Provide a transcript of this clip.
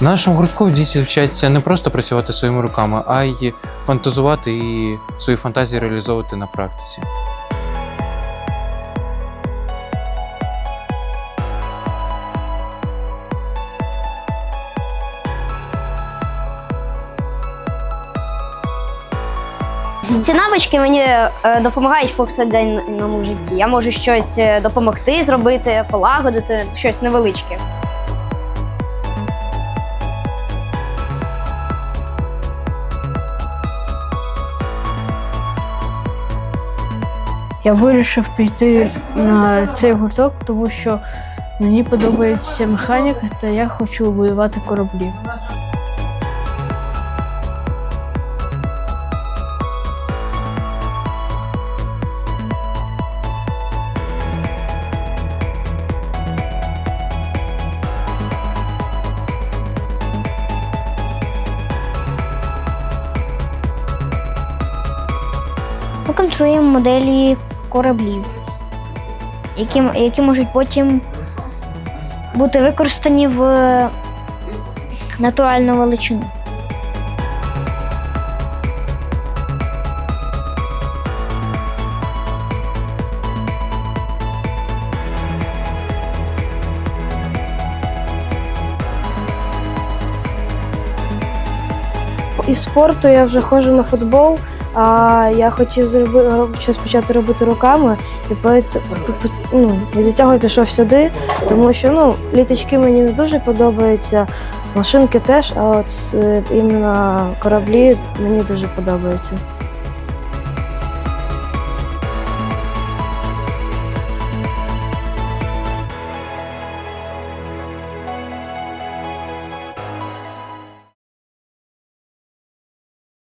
Нашому гуртку діти вчаться не просто працювати своїми руками, а й фантазувати і свої фантазії реалізовувати на практиці. Ці навички мені е, допомагають в повсякденному житті. Я можу щось е, допомогти зробити, полагодити, щось невеличке. Я вирішив піти на цей гурток, тому що мені подобається механіка, та я хочу будувати кораблі. Ми моделі кораблів, які, які можуть потім бути використані в натуральну величину. Із спорту я вже ходжу на футбол, а я хотів зробити щось почати робити руками, і поет, ну, із-за цього я пішов сюди, тому що ну, літачки мені не дуже подобаються, машинки теж, а от е, іменно кораблі мені дуже подобаються.